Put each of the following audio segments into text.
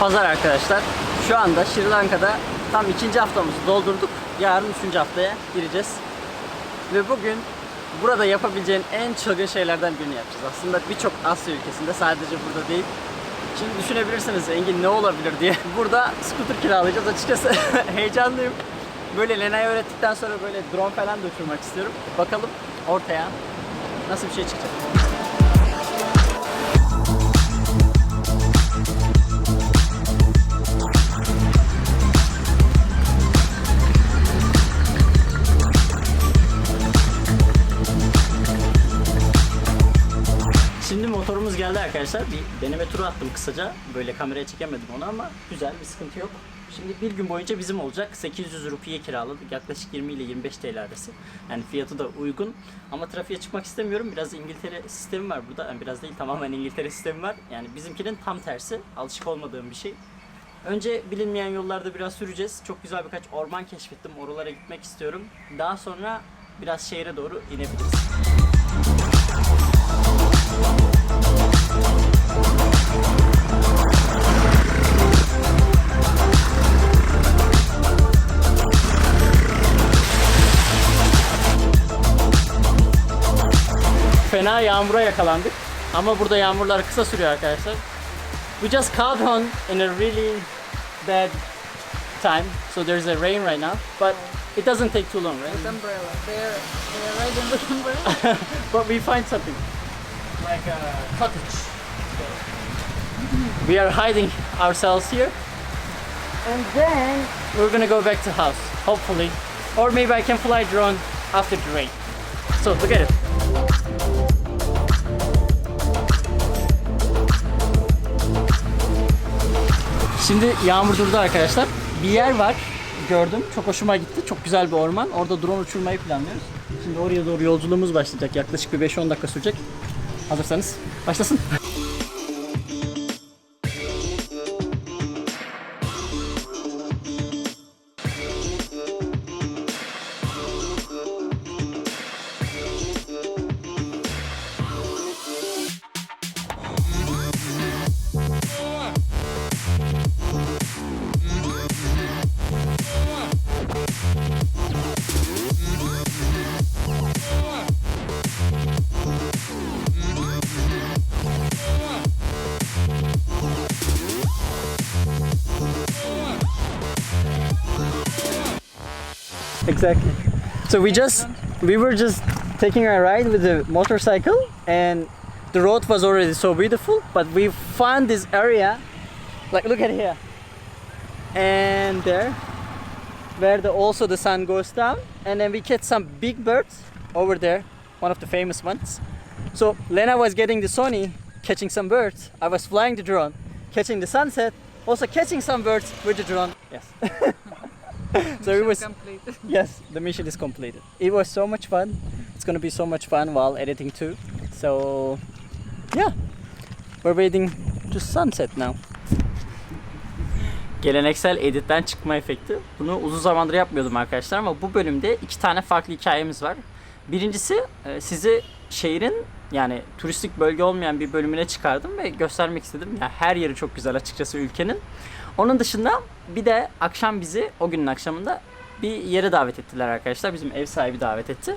Pazar arkadaşlar. Şu anda Sri Lanka'da tam ikinci haftamızı doldurduk. Yarın üçüncü haftaya gireceğiz. Ve bugün burada yapabileceğin en çılgın şeylerden birini yapacağız. Aslında birçok Asya ülkesinde sadece burada değil. Şimdi düşünebilirsiniz Engin ne olabilir diye. Burada scooter kiralayacağız. Açıkçası heyecanlıyım. Böyle Lena'yı öğrettikten sonra böyle drone falan da uçurmak istiyorum. Bakalım ortaya nasıl bir şey çıkacak. Arkadaşlar. Bir deneme turu attım kısaca. Böyle kameraya çekemedim onu ama güzel bir sıkıntı yok. Şimdi bir gün boyunca bizim olacak. 800 rupiye kiraladık. Yaklaşık 20 ile 25 TL arası. Yani fiyatı da uygun. Ama trafiğe çıkmak istemiyorum. Biraz İngiltere sistemi var burada. Yani biraz değil tamamen İngiltere sistemi var. Yani bizimkinin tam tersi. Alışık olmadığım bir şey. Önce bilinmeyen yollarda biraz süreceğiz. Çok güzel birkaç orman keşfettim. Oralara gitmek istiyorum. Daha sonra biraz şehre doğru inebiliriz. Fena yağmura yakalandık. Ama burada yağmurlar kısa sürüyor arkadaşlar. We just caught on in a really bad time. So there's a rain right now. But it doesn't take too long, right? With umbrella. They're they're riding with umbrella. but we find something like a cottage. We are hiding ourselves here, and then we're gonna go back to house, hopefully, or maybe I can fly drone after the rain. So look at it. Şimdi yağmur durdu arkadaşlar. Bir yer var gördüm. Çok hoşuma gitti. Çok güzel bir orman. Orada drone uçurmayı planlıyoruz. Şimdi oraya doğru yolculuğumuz başlayacak. Yaklaşık bir 5-10 dakika sürecek. Hazırsanız başlasın. Exactly. So we just we were just taking a ride with the motorcycle and the road was already so beautiful, but we found this area like look at here. And there where the also the sun goes down and then we catch some big birds over there, one of the famous ones. So Lena was getting the Sony, catching some birds. I was flying the drone, catching the sunset, also catching some birds with the drone. Yes. so it was complete. yes, the mission is completed. It was so much fun. It's gonna be so much fun while editing too. So yeah, we're waiting to sunset now. Geleneksel editten çıkma efekti. Bunu uzun zamandır yapmıyordum arkadaşlar ama bu bölümde iki tane farklı hikayemiz var. Birincisi e, sizi şehrin yani turistik bölge olmayan bir bölümüne çıkardım ve göstermek istedim. Yani her yeri çok güzel açıkçası ülkenin. Onun dışında bir de akşam bizi o günün akşamında bir yere davet ettiler arkadaşlar. Bizim ev sahibi davet etti.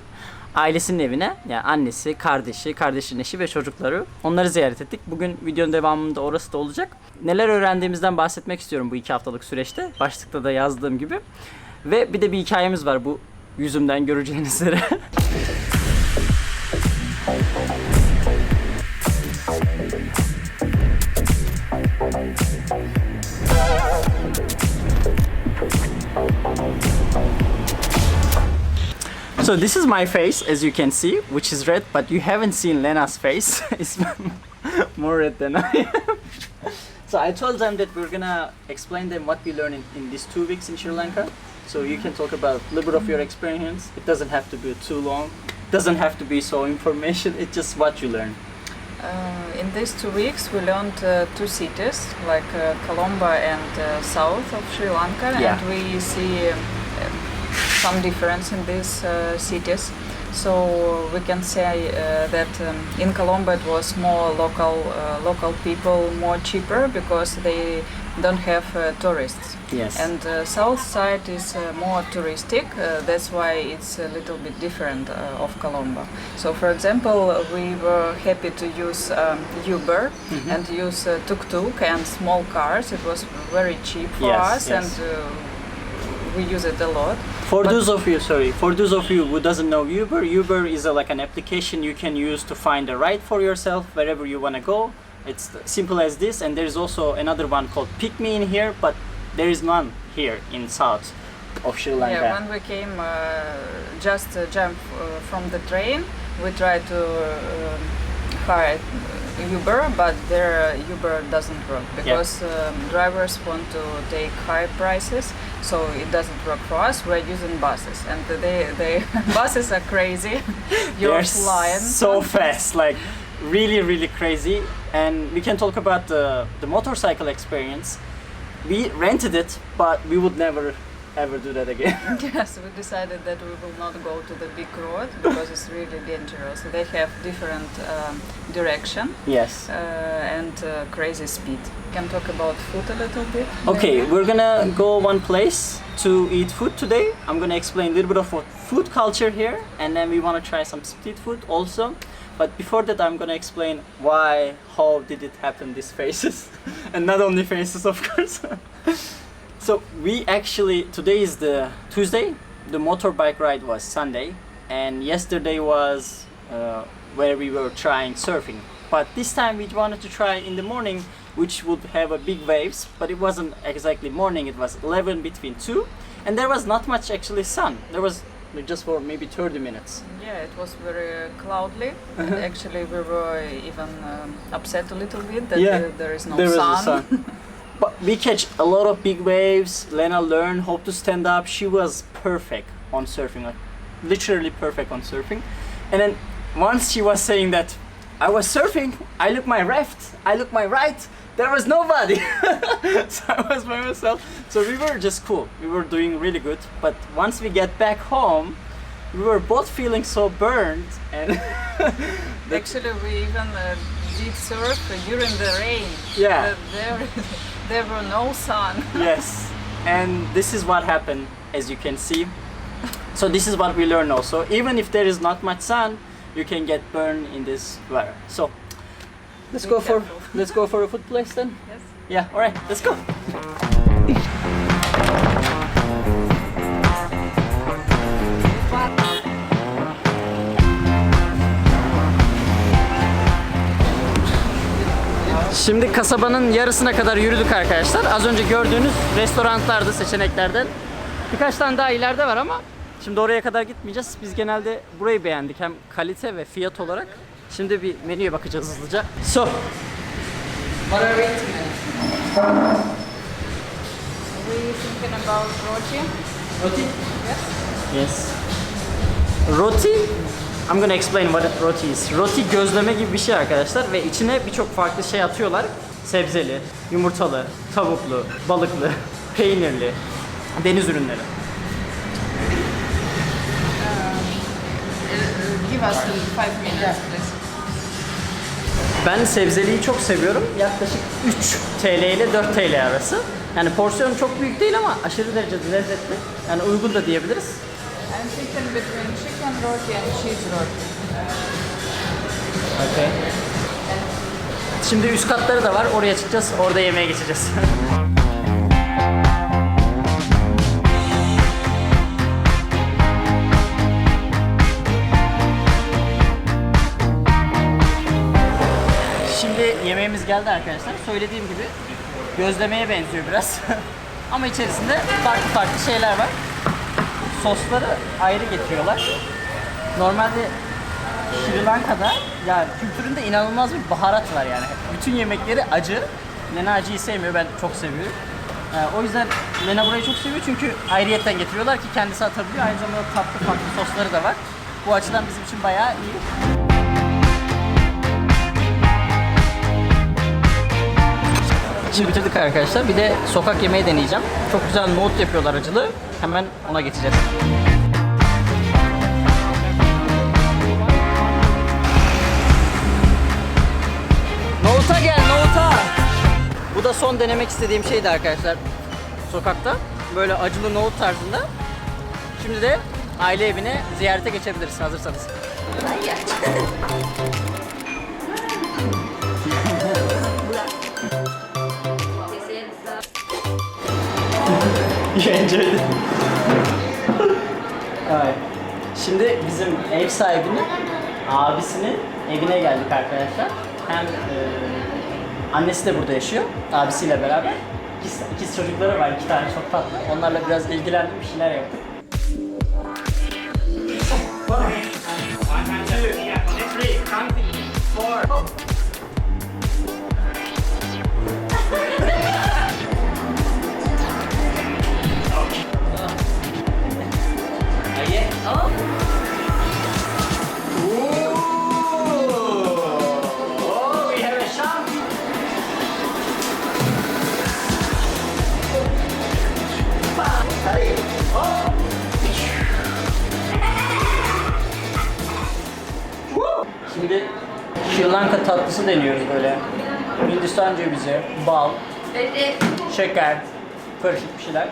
Ailesinin evine yani annesi, kardeşi, kardeşin eşi ve çocukları onları ziyaret ettik. Bugün videonun devamında orası da olacak. Neler öğrendiğimizden bahsetmek istiyorum bu iki haftalık süreçte. Başlıkta da yazdığım gibi. Ve bir de bir hikayemiz var bu yüzümden göreceğiniz üzere. So this is my face, as you can see, which is red, but you haven't seen Lena's face. it's more red than I am. so I told them that we're gonna explain them what we learned in, in these two weeks in Sri Lanka. So you can talk about a little bit of your experience. It doesn't have to be too long. Doesn't have to be so information. It's just what you learn. Uh, in these two weeks, we learned uh, two cities, like uh, Colombo and uh, south of Sri Lanka, Yeah. and we see um, some difference in these uh, cities. So we can say uh, that um, in Colombo it was more local, uh, local people, more cheaper because they don't have uh, tourists. Yes. And uh, south side is uh, more touristic. Uh, that's why it's a little bit different uh, of Colombo. So, for example, we were happy to use um, Uber Mm-hmm. and use uh, tuk-tuk and small cars. It was very cheap for Yes, us, yes. and uh, we use it a lot. For But- those of you, sorry, for those of you who doesn't know Uber, Uber is a, like an application you can use to find a ride for yourself wherever you want to go. It's simple as this, and there's also another one called Pick Me in here, but there is none here in south of Sri Lanka. Yeah, when we came, uh, just uh, jump uh, from the train, we tried to um hire Uber, but their uh, Uber doesn't work because um, drivers want to take high prices, so it doesn't work for us. We're using buses, and they, they buses are crazy. You're They're flying so fast, like really, really crazy. And we can talk about the, the motorcycle experience. We rented it, but we would never ever do that again. Yes, we decided that we will not go to the big road because it's really dangerous. They have different um, direction. yes. uh, and uh, crazy speed. Can talk about food a little bit. Okay, maybe? we're gonna go one place to eat food today. I'm gonna explain a little bit of what food culture here, and then we wanna try some street food also. But before that, I'm gonna explain why, how did it happen, these faces, and not only faces, of course. so we actually today is the Tuesday. The motorbike ride was Sunday, and yesterday was uh, where we were trying surfing. But this time we wanted to try in the morning, which would have a big waves. But it wasn't exactly morning. It was 11 between two, and there was not much actually sun. There was just for maybe 30 minutes. Yeah, it was very cloudy. and actually, we were even um, upset a little bit that Yeah, there- there is no there sun. but we catch a lot of big waves. Lena learned how to stand up. She was perfect on surfing, like literally perfect on surfing. And then once she was saying that I was surfing, I look my left, I look my right, there was nobody. so I was by myself. So we were just cool. We were doing really good. But once we get back home, we were both feeling so burned and Actually, we even uh, did surf during the rain. Yeah. Uh, there, there were no sun. yes and this is what happened as you can see so this is what we learn also even if there is not much sun you can get burned in this weather so let's Be go for let's go for a food place then Yes. yeah all right let's go Şimdi kasabanın yarısına kadar yürüdük arkadaşlar. Az önce gördüğünüz restoranlardı seçeneklerden. Birkaç tane daha ileride var ama şimdi oraya kadar gitmeyeceğiz. Biz genelde burayı beğendik hem kalite ve fiyat olarak. Şimdi bir menüye bakacağız hızlıca. So, what are we eating? We thinking about roti. Roti? Yes. Yes. Roti, I'm gonna explain what it roti is. Roti gözleme gibi bir şey arkadaşlar ve içine birçok farklı şey atıyorlar. Sebzeli, yumurtalı, tavuklu, balıklı, peynirli, deniz ürünleri. Give us five minutes. Ben sebzeliyi çok seviyorum. Yaklaşık 3 TL ile 4 TL arası. Yani porsiyon çok büyük değil ama aşırı derecede lezzetli. Yani uygun da diyebiliriz. I'm chicken roti and cheese roti. Okay. Şimdi üst katları da var. Oraya çıkacağız. Orada yemeğe geçeceğiz. Şimdi yemeğimiz geldi arkadaşlar. Söylediğim gibi gözlemeye benziyor biraz. Ama içerisinde farklı farklı şeyler var. Sosları ayrı getiriyorlar. Normalde Sri Lanka'da ya kültüründe inanılmaz bir baharat var yani. Bütün yemekleri acı. Lena acıyı sevmiyor, ben çok seviyorum. Ee, o yüzden Lena burayı çok seviyor çünkü ayrıyetten getiriyorlar ki kendisi atabiliyor. Aynı zamanda tatlı farklı sosları da var. Bu açıdan bizim için bayağı iyi. Şimdi bitirdik arkadaşlar. Bir de sokak yemeği deneyeceğim. Çok güzel nohut yapıyorlar acılı. Hemen ona geçeceğiz. Nohuta gel, nohuta. Bu da son denemek istediğim şeydi arkadaşlar. Sokakta böyle acılı nohut tarzında. Şimdi de aile evine ziyarete geçebiliriz hazırsanız. İt. Evet. Şimdi bizim ev sahibinin abisinin evine geldik arkadaşlar. Hem e, annesi de burada yaşıyor abisiyle beraber. İkiz, ikiz çocukları var iki tane çok tatlı. Onlarla biraz ilgilendim bir şeyler yaptık. Oh, tatlısı deniyoruz böyle. Hindistan cevizi, bal, şeker, karışık bir şeyler.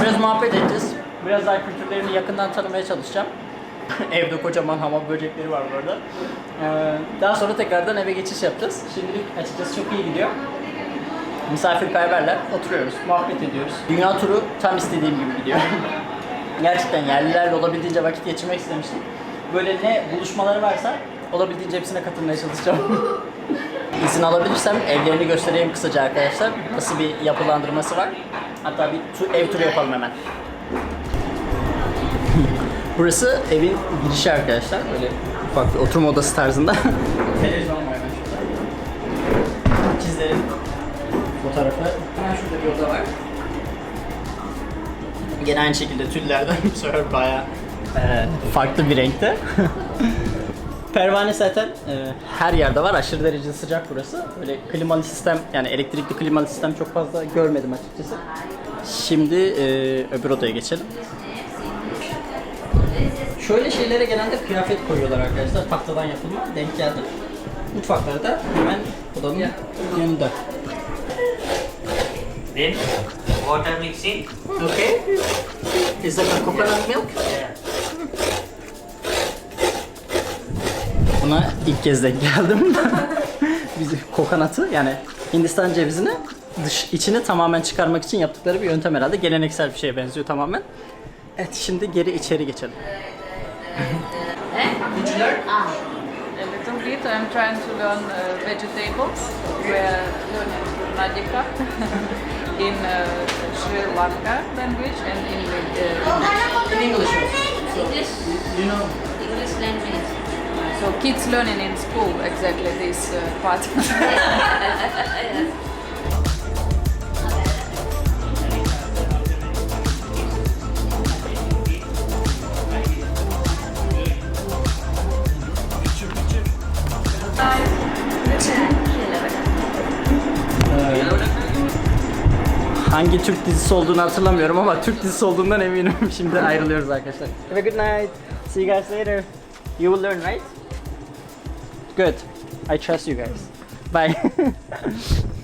Biraz muhabbet edeceğiz. Biraz daha kültürlerini yakından tanımaya çalışacağım. Evde kocaman hamam böcekleri var burada. Ee, daha sonra tekrardan eve geçiş yapacağız. Şimdilik açıkçası çok iyi gidiyor. Misafirperverler, oturuyoruz, muhabbet ediyoruz. Dünya turu tam istediğim gibi gidiyor. Gerçekten yerlilerle olabildiğince vakit geçirmek istemiştim. Böyle ne buluşmaları varsa olabildiğince hepsine katılmaya çalışacağım. İzin alabilirsem evlerini göstereyim kısaca arkadaşlar. Nasıl bir yapılandırması var. Hatta bir tu- ev turu yapalım hemen. Burası evin girişi arkadaşlar. Böyle ufak bir oturma odası tarzında. Televizyon var hemen şurada. İkizlerin fotoğrafı. Hemen şurada bir oda var. Gene aynı şekilde tüllerden bu sefer bayağı e, farklı bir renkte. Pervane zaten e, her yerde var. Aşırı derecede sıcak burası. Böyle klimalı sistem yani elektrikli klimalı sistem çok fazla görmedim açıkçası. Şimdi e, öbür odaya geçelim. Şöyle şeylere genelde kıyafet koyuyorlar arkadaşlar. Tahtadan yapılma. Denk geldi. Mutfaklarda hemen odanın yanında. Then water mixing. Okay. Is that a coconut milk? Yeah. Buna ilk kez denk geldim. Biz kokonatı yani Hindistan cevizini dış içini tamamen çıkarmak için yaptıkları bir yöntem herhalde. Geleneksel bir şeye benziyor tamamen. Evet şimdi geri içeri geçelim. A little bit. I'm trying to learn uh, vegetables. We're learning Nadika in uh, Sri Lanka language and in uh, In English. English, You know English language. So kids learning in school exactly this uh, part. hangi Türk dizisi olduğunu hatırlamıyorum ama Türk dizisi olduğundan eminim. Şimdi ayrılıyoruz arkadaşlar. Have a good night. See you guys later. You will learn, right? Good. I trust you guys. Bye.